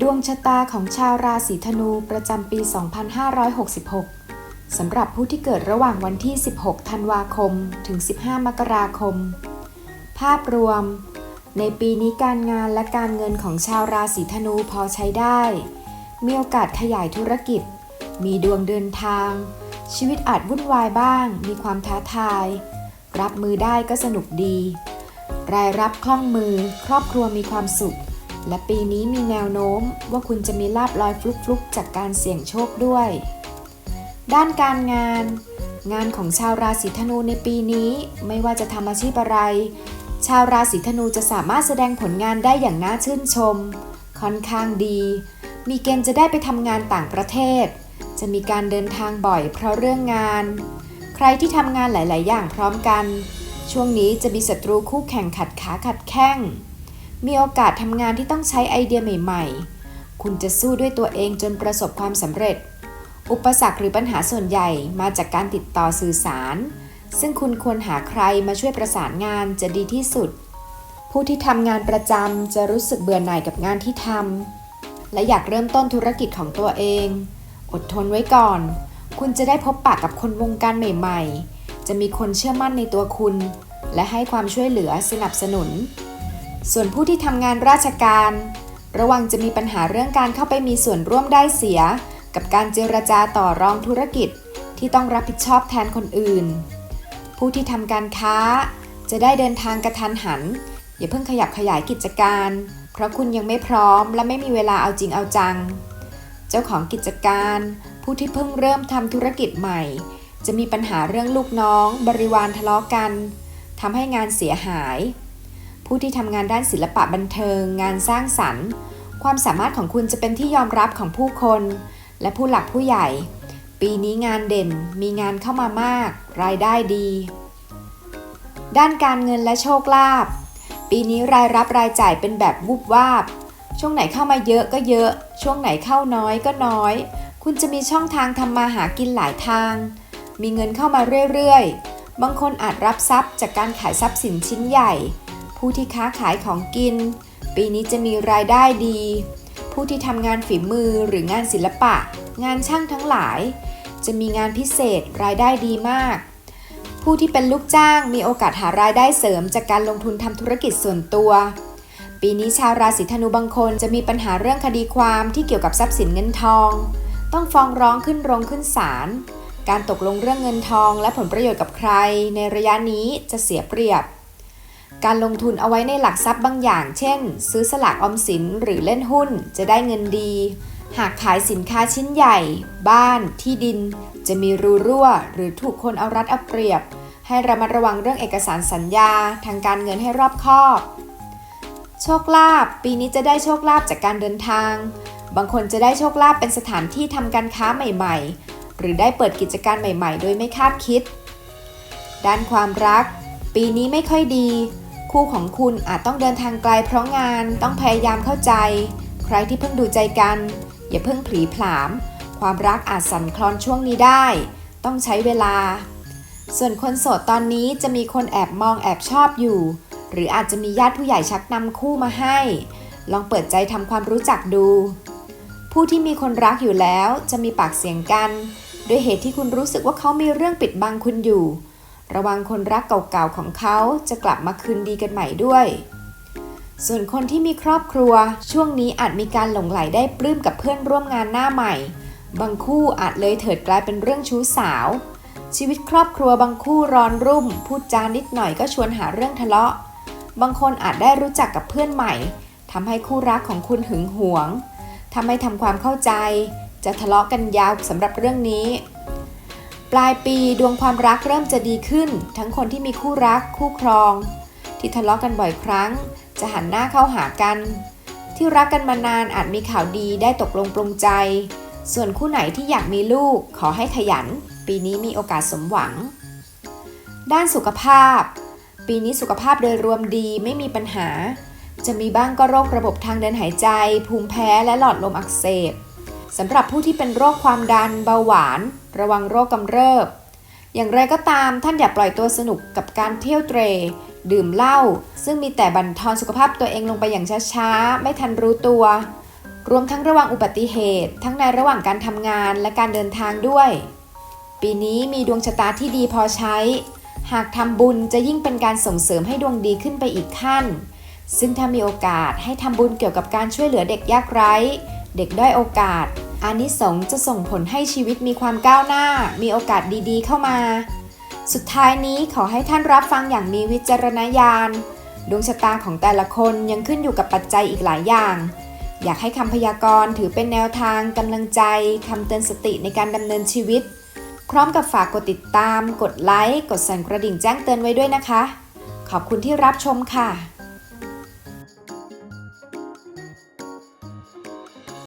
ดวงชะตาของชาวราศีธนูประจำปี 2566 สำหรับผู้ที่เกิดระหว่างวันที่ 16 ธันวาคม ถึง 15 มกราคม ภาพรวม ในปีนี้การงานและการเงินของชาวราศีธนูพอใช้ได้ มีโอกาสขยายธุรกิจ มีดวงเดินทาง ชีวิตอาจวุ่นวายบ้าง มีความท้าทาย รับมือได้ก็สนุกดี รายรับคล่องมือ ครอบครัวมีความสุข และปีนี้มีแนวโน้มว่าคุณจะมีลาบลอยฟลุกๆ จากการเสี่ยงโชคด้วย ด้านการงาน งานของชาวราศีธนูในปีนี้ไม่ว่าจะทำอาชีพอะไร ชาวราศีธนูจะสามารถแสดงผลงานได้อย่างน่าชื่นชม ค่อนข้างดี มีเกณฑ์จะได้ไปทำงานต่างประเทศ จะมีการเดินทางบ่อยเพราะเรื่องงาน ใครที่ทำงานหลาย ๆ อย่างพร้อมกัน ช่วงนี้จะมีศัตรูคู่แข่งขัดขาขัดแข้ง มีโอกาสทำงานที่ต้องใช้ไอเดียใหม่ๆ คุณจะสู้ด้วยตัวเองจนประสบความสำเร็จ อุปสรรคหรือปัญหาส่วนใหญ่มาจากการติดต่อสื่อสาร ซึ่งคุณควรหาใครมาช่วยประสานงานจะดีที่สุด ผู้ที่ทำงานประจำจะรู้สึกเบื่อหน่ายกับงานที่ทำและอยากเริ่มต้นธุรกิจของตัวเอง อดทนไว้ก่อน คุณจะได้พบปะกับคนวงการใหม่ ๆ จะมีคนเชื่อมั่นในตัวคุณ และให้ความช่วยเหลือสนับสนุน ส่วนผู้ที่ทำงานราชการ ระวังจะมีปัญหาเรื่องการเข้าไปมีส่วนร่วมได้เสีย กับการเจรจาต่อรองธุรกิจที่ต้องรับผิดชอบแทนคนอื่น ผู้ที่ทำการค้า จะได้เดินทางกระทันหัน อย่าเพิ่งขยับขยายกิจการ เพราะคุณยังไม่พร้อมและไม่มีเวลาเอาจริงเอาจัง เจ้าของกิจการ ผู้ที่เพิ่งเริ่มทำธุรกิจใหม่ จะมีปัญหาเรื่องลูกน้อง บริวารทะเลาะกันทำให้งานเสียหาย ผู้ที่ทำงานด้านศิลปะบันเทิง งานสร้างสรรค์ ความสามารถของคุณจะเป็นที่ยอมรับของผู้คน และผู้หลักผู้ใหญ่ ปีนี้งานเด่นมีงานเข้ามามาก รายได้ดี ด้านการเงินและโชคลาภปีนี้รายรับรายจ่ายเป็นแบบวุบวาบ ช่วงไหนเข้ามาเยอะก็เยอะ ช่วงไหนเข้าน้อยก็น้อย คุณจะมีช่องทางทำมาหากินหลายทาง มีเงินเข้ามาเรื่อยๆ บางคนอาจรับทรัพย์จากการขายทรัพย์สินชิ้นใหญ่ ผู้ที่ค้าขายของกิน ปีนี้จะมีรายได้ดี ผู้ที่ทำงานฝีมือหรืองานศิลปะ งานช่างทั้งหลาย จะมีงานพิเศษรายได้ดีมาก ผู้ที่เป็นลูกจ้างมีโอกาสหารายได้เสริมจากการลงทุนทำธุรกิจส่วนตัว ปีนี้ชาวราศีธนูบางคนจะมีปัญหาเรื่องคดีความที่เกี่ยวกับทรัพย์สินเงินทอง ต้องฟ้องร้องขึ้นโรงขึ้นศาลการตกลงเรื่องเงินทองและผลประโยชน์กับใครในระยะนี้จะเสียเปรียบ การลงทุนเอาไว้ในหลักทรัพย์บางอย่าง เช่น ซื้อสลากออมสินหรือเล่นหุ้นจะได้เงินดี หากขายสินค้าชิ้นใหญ่ บ้าน ที่ดิน จะมีรูรั่ว หรือถูกคนเอารัดเอาเปรียบ ให้ระมัดระวังเรื่องเอกสารสัญญา ทางการเงินให้รอบคอบ โชคลาภปีนี้จะได้โชคลาภจากการเดินทาง บางคนจะได้โชคลาภเป็นสถานที่ทำการค้าใหม่ ๆ หรือได้เปิดกิจการใหม่ ๆ โดยไม่คาดคิด ด้านความรัก ปีนี้ไม่ค่อยดี คู่ของคุณอาจต้องเดินทางไกลเพราะงานต้องพยายามเข้าใจ ใครที่เพิ่งดูใจกัน อย่าเพิ่งผลีผลาม ความรักอาจสั่นคลอนช่วงนี้ได้ ต้องใช้เวลา ส่วนคนโสดตอนนี้จะมีคนแอบมองแอบชอบอยู่ หรืออาจจะมีญาติผู้ใหญ่ชักนำคู่มาให้ ลองเปิดใจทำความรู้จักดู ผู้ที่มีคนรักอยู่แล้วจะมีปากเสียงกันด้วยเหตุที่คุณรู้สึกว่าเขามีเรื่องปิดบังคุณอยู่ ระวังคนรักเก่าๆของเขาจะกลับมาคืนดีกันใหม่ด้วย ส่วนคนที่มีครอบครัว ช่วงนี้อาจมีการหลงไหลได้ปลื้มกับเพื่อนร่วมงานหน้าใหม่ บางคู่อาจเลยเถิดกลายเป็นเรื่องชู้สาว ชีวิตครอบครัวบางคู่ร้อนรุ่ม พูดจานิดหน่อยก็ชวนหาเรื่องทะเลาะ บางคนอาจได้รู้จักกับเพื่อนใหม่ทำให้คู่รักของคุณหึงหวงทำให้ทำความเข้าใจ จะทะเลาะกันยาวสำหรับเรื่องนี้ ปลายปีดวงความรักเริ่มจะดีขึ้น ทั้งคนที่มีคู่รักคู่ครอง ที่ทะเลาะกันบ่อยครั้ง จะหันหน้าเข้าหากัน ที่รักกันมานานอาจมีข่าวดีได้ตกลงปลงใจ ส่วนคู่ไหนที่อยากมีลูกขอให้ขยัน ปีนี้มีโอกาสสมหวัง ด้านสุขภาพ ปีนี้สุขภาพโดยรวมดีไม่มีปัญหา จะมีบ้างก็โรคระบบทางเดินหายใจ ภูมิแพ้และหลอดลมอักเสบสำหรับผู้ที่เป็นโรคความดันเบาหวาน ระวังโรคกำเริบ อย่างไรก็ตามท่านอย่าปล่อยตัวสนุกกับการเที่ยวเตร ดื่มเหล้าซึ่งมีแต่บั่นทอนสุขภาพตัวเองลงไปอย่างช้าๆ ไม่ทันรู้ตัว รวมทั้งระวังอุบัติเหตุ ทั้งในระหว่างการทำงานและการเดินทางด้วย ปีนี้มีดวงชะตาที่ดีพอใช้ หากทำบุญจะยิ่งเป็นการส่งเสริมให้ดวงดีขึ้นไปอีกขั้น ซึ่งถ้ามีโอกาสให้ทำบุญเกี่ยวกับการช่วยเหลือเด็กยากไร้ เด็กด้อยโอกาส อานิสงส์จะส่งผลให้ชีวิตมีความก้าวหน้า มีโอกาสดีๆ เข้ามา สุดท้ายนี้ขอให้ท่านรับฟังอย่างมีวิจารณญาณ ดวงชะตาของแต่ละคนยังขึ้นอยู่กับปัจจัยอีกหลายอย่าง อยากให้คำพยากรณ์ถือเป็นแนวทางกำลังใจคำเตือนสติในการดำเนินชีวิต พร้อมกับฝากกดติดตาม กดไลค์ กดสั่นกระดิ่งแจ้งเตือนไว้ด้วยนะคะ ขอบคุณที่รับชมค่ะ